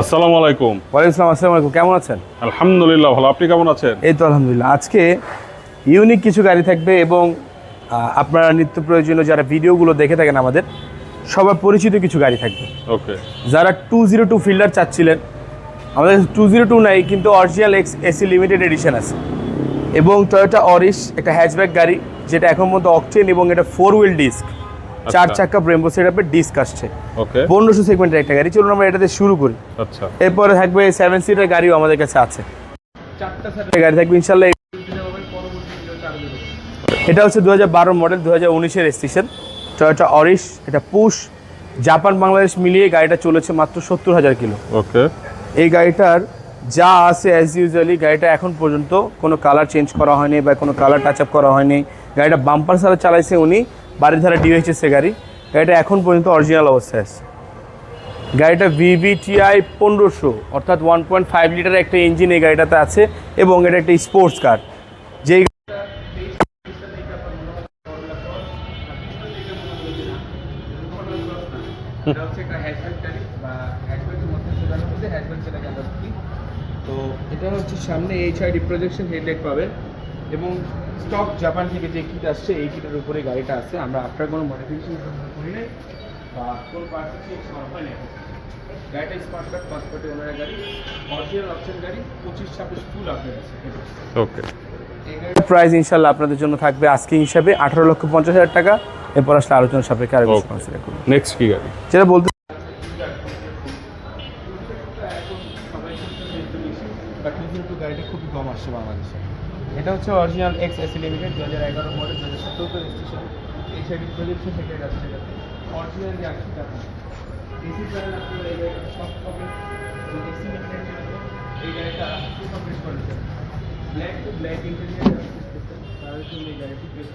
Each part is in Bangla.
আসসালামু আলাইকুম। ওয়ালাইকুম আসসালাম আসসালামু আলাইকুম। কেমন আছেন? আলহামদুলিল্লাহ ভালো। আপনি কেমন আছেন? এই তো আলহামদুলিল্লাহ। আজকে ইউনিক কিছু গাড়ি থাকবে এবং আপনারা নিত্য প্রয়োজনীয় যারা ভিডিওগুলো দেখে থাকেন আমাদের সবার পরিচিত কিছু গাড়ি থাকবে। ওকে। যারা টু জিরো টু ফিল্ডার চাচ্ছিলেন আমাদের টু জিরো টু নাই কিন্তু original X AC limited edition আছে। এবং টয়োটা অরিশ একটা হ্যাচব্যাক গাড়ি যেটা এখন মধ্যে অকটেন এবং এটা ফোর হুইল ডিস্ক চার আচ্ছা। চাক্কা ব্রেম্বো সেটআপের ডিস্ক আসছে। ওকে পনেরোশো সেগমেন্টের একটা গাড়ি। চলুন আমরা এটাতে শুরু করি। আচ্ছা। এরপরে থাকবে সেভেন সিটের গাড়িও আমাদের কাছে আছে। চারটা সিটের গাড়ি থাকবে ইনশাল্লাহ এটা হচ্ছে দু হাজার বারো মডেল দু হাজার উনিশের স্টেশন টয়োটা অরিশ এটা পুশ জাপান বাংলাদেশ মিলিয়ে গাড়িটা চলেছে মাত্র সত্তর হাজার কিলো। ওকে এই গাড়িটার যা আছে অ্যাজ ইউজুয়ালি গাড়িটা এখন পর্যন্ত কোনো কালার চেঞ্জ করা হয়নি বা কোনো কালার টাচ আপ করা হয়নি। গাড়িটা বাম্পার সারা চালাইছে উনি। বাড়ির ধারা ডিওএইচএসে গাড়ি। গাড়িটা এখন পর্যন্ত অরিজিনাল অবস্থায় আছে। গাড়িটা ভিভিটিআই পনেরোশো, অর্থাৎ ওয়ান পয়েন্ট ফাইভ লিটার একটা ইঞ্জিন এই গাড়িটাতে আছে এবং এটা একটা স্পোর্টস কার যেই এটা হচ্ছে তো এটা হচ্ছে সামনে এইচআইডি প্রজেকশন হেডলাইট পাবেন এবং স্টক জাপান থেকে যে কিট আসছে এই কিটের উপরে গাড়িটা আছে। আমরা আপনার কোনো মডিফিকেশন করি নাই। বা কোনো পার্টস চেঞ্জ করা হয় না গাড়িটা স্মার্ট কার্ড পাসপোর্টে ওনার গাড়ি। অরিজিনাল অপশন গাড়ি পঁচিশ ছাব্বিশ ফুল আপডেট আছে। ওকে প্রাইস ইনশাল্লাহ আপনাদের জন্য থাকবে আজকে হিসাবে আঠারো লক্ষ পঞ্চাশ হাজার টাকা। এরপর আসলে আলোচনা সাপেক্ষে আরও কনসিডার করুন নেক্সট কি গাড়ি? যেটা বলতে গাড়িটা খুবই কম আসছে বাংলাদেশে। এটা হচ্ছে অরিজিনাল এক্স এসি লিমিটেড দু হাজার এগারো মডেল দু হাজার সতেরো রেজিস্ট্রেশন এই সাইডে প্রজেকশন থেকে যাচ্ছে অরিজিনাল যে আসছে টাকা এসি প্যানেল আপনারা এই গাড়িটা সব পাবেন এবং এসি লিমিটেড এই গাড়িটা fresh condition black to black interior তার জন্য এই গাড়িটি বেস্ট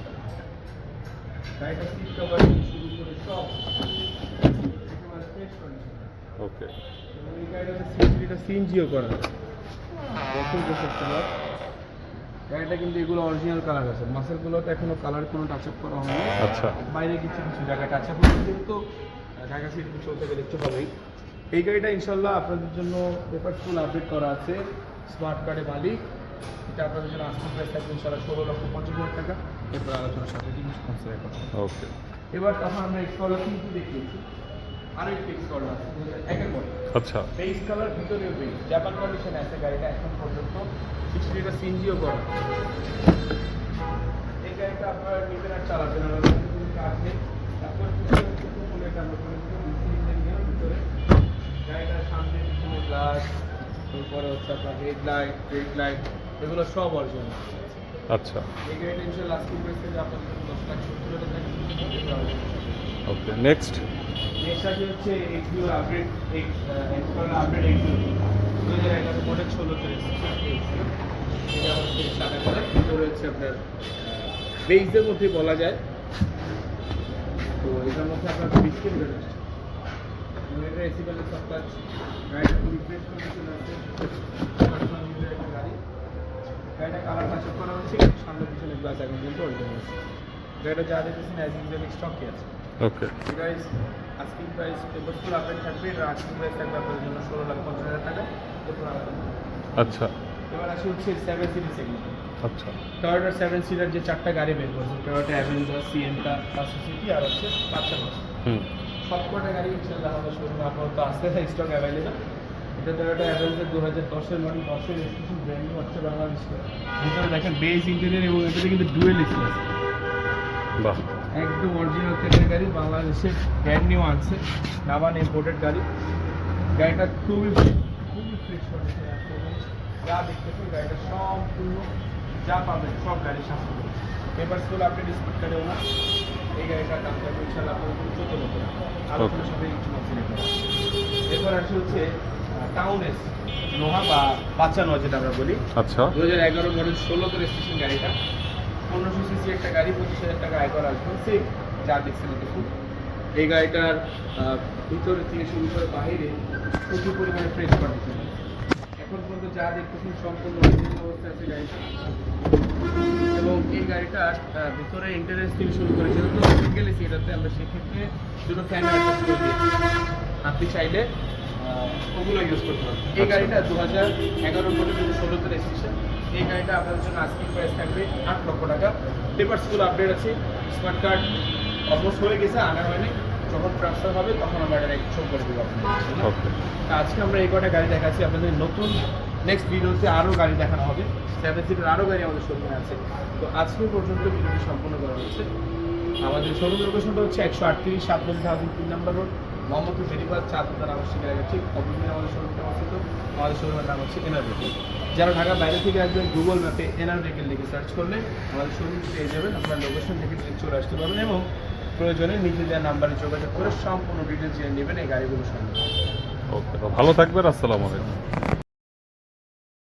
গাড়িটা সিট কভার শুরু করে সব একেবারে ফ্রেশ কন্ডিশন ওকে এই গাড়িটাতে সিএনজিটা সিএনজিও করা আছে। দেখুন কাস্টমার গাড়িটা কিন্তু এগুলো অরিজিনাল কালার আছে। মাসেলগুলোতে এখনও কালার কোনো টাচ আপ করা হয়নি। আচ্ছা। বাইরে কিছু কিছু জায়গায় টাচ আপ হচ্ছে কিন্তু ঢাকা সিটি চলতে গেলে একটু হবেই। এই গাড়িটা ইনশাল্লাহ আপনাদের জন্য পেপার ফুল আপডেট করা আছে। স্মার্ট কার্ডে মালিক। এটা আপনাদের জন্য আসতে প্রাইস থাকবে ইনশাল্লাহ ষোলো লক্ষ পঞ্চাশ হাজার টাকা। এরপর আলোচনার সাথে জিনিস কনসিডার করা ওকে এবার তখন আমরা এক্সকলার কিন্তু দেখিয়েছি একটি এক্সকলার আছে। একের আচ্ছা। বেস কালার ভিতরেও বেস জাপান কন্ডিশনে আছে গাড়িটা এখন পর্যন্ত। সিক্স লিটার সিএনজিও করা এই গাড়িটা আপনারা নিজেরা চালাবেন আর তারপর গেল ভিতরে। গাড়িটার সামনে পিছনে গ্লাস তারপরে হচ্ছে আপনার হেডলাইট ব্রেক লাইট এগুলো সব অরিজিনাল আচ্ছা। এই গাড়িটা ইনশাল্লাহ আপনাদের জন্য দশ লাখ সত্তর হাজার টাকা। ওকে নেক্সট নেক্সট আছে হচ্ছে Axio update X x colour update দু হাজার এগারো মডেল ষোলোতে এটা হচ্ছে সাদা কালার ভিতরে হচ্ছে আপনার বেইজের মধ্যে বলা যায়। তো এটার মধ্যে আপনার বিস্কিট রয়েছে এটা এসি সব কাজ গাড়িটা এর একটা গাড়ি। গাড়িটা কালার টাচ করা হচ্ছে। কিন্তু সামনে পিছনে গ্লাস এখন পর্যন্ত অরিজিনাল আছে গাড়িটা যা দেখতেছেন অ্যাজ ইউজুয়াল স্টকে আছে। Okay guys asking price paper full update থাকবে এটা আস্কিং প্রাইস থাকবে আপনাদের জন্য ষোলো লাখ পঞ্চাশ হাজার টাকা আচ্ছা এবার আসি হচ্ছে সেভেন সিরিজ সেগমেন্ট আচ্ছা টয়োটা সেভেন সিটার যে চারটা গাড়ি বের করছে টয়োটা অ্যাভেঞ্জার সিএনটা সিটি আর হচ্ছে পাঁচটা হুম। সব কটা গাড়ি ইনশাল্লাহ আমাদের শোরুমে আপাতত আসতে স্টক অ্যাভেলেবেল এটা টয়োটা অ্যাভেঞ্জার দু হাজার দশের মডেল দশের রেজিস্ট্রেশন ব্র্যান্ড নিউ হচ্ছে বাংলাদেশে ভিতরে দেখেন বেস ইন্টেরিয়ার এবং এটাতে কিন্তু ডুয়েল এসি আছে। বাহ। একদম অরিজিনাল তেলের গাড়ি বাংলাদেশের ব্র্যান্ড নিউ আনছে নামান ইম্পোর্টেড গাড়ি। গাড়িটা খুবই খুবই ফ্রেশ কন্ডিশনে আছে। যা দেখতেছেন গাড়িটা সম্পূর্ণ যা পাবেন সব গাড়ির সাথে। পেপারসগুলো আপনি ডিসপিট করে না। এই গাড়িটার দাম থাকবে ইনশাল্লাহ আপনার চোদ্দ লক্ষ আলোচনার সাথে কিছু এরপর আসে হচ্ছে টাউন এস নোহা বা বাচ্চা নয় যেটা আমরা বলি। আচ্ছা। দু হাজার এগারো মডেল ষোলোতে রেজিস্ট্রেশন গাড়িটা। পনেরোশো সিসি একটা গাড়ি পঁচিশ হাজার টাকা আয় করা আসবে। সেম যা দেখছেন দেখুন এই গাড়িটার ভিতরে থেকে শুরু করে বাইরে প্রচুর পরিমাণে ফ্রেশ কন্ডিশন এখন পর্যন্ত যা দেখতেছেন সম্পূর্ণ আছে এবং এই গাড়িটার ভিতরে ইন্টারেস্ট থেকে শুরু করে যেহেতু সিঙ্গেল এসি এটাতে আমরা সেক্ষেত্রে দুটো ফ্যান আপনি চাইলে ওগুলো ইউজ করতে পারবেন এই। গাড়িটা দু হাজার এগারো মডেল কিন্তু ষোলোতে রেজিস্ট্রেশন এই গাড়িটা আপনাদের জন্য আজকের প্রাইস থাকবে আট লক্ষ টাকা। পেপারসগুলো আপডেট আছে। স্মার্ট কার্ড অলমোস্ট হয়ে গেছে আনা হয়নি যখন ট্রান্সফার হবে তখন আমরা এটা শো করে দেবো আজকে আমরা এই কটা গাড়ি দেখাচ্ছি আপনাদের নতুন নেক্সট ভিডিওতে আরও গাড়ি দেখানো হবে। সেভেন সিটের আরও গাড়ি আমাদের শোরুমে আছে। তো আজকে পর্যন্ত ভিডিওটি সম্পূর্ণ করা হচ্ছে। আমাদের শোরুম লোকেশনটা হচ্ছে একশো আটত্রিশ সাতচল্লিশ হাউজিং তিন নম্বর রোড মোহাম্মদপুর বেরিবাদ চার হাজার আবাসিক এলাকা ঠিক অপোজিটে আমাদের শোরুমটা অবস্থিত। আমাদের শোরুমের নাম হচ্ছে এনআর যারা ঢাকা বাইরে থেকে আসবেন গুগল ম্যাপে এনআর লিখে সার্চ করলে আমাদের শোরুম পেয়ে যাবেন আপনার লোকেশন থেকে চলে আসতে পারবেন এবং প্রয়োজনে নিজে দেওয়া নাম্বারে যোগাযোগ করে সম্পূর্ণ ডিটেলস জেনে নেবেন এই গাড়িগুলো সম্পর্কে। ওকে ভালো থাকবেন, আসসালামু আলাইকুম।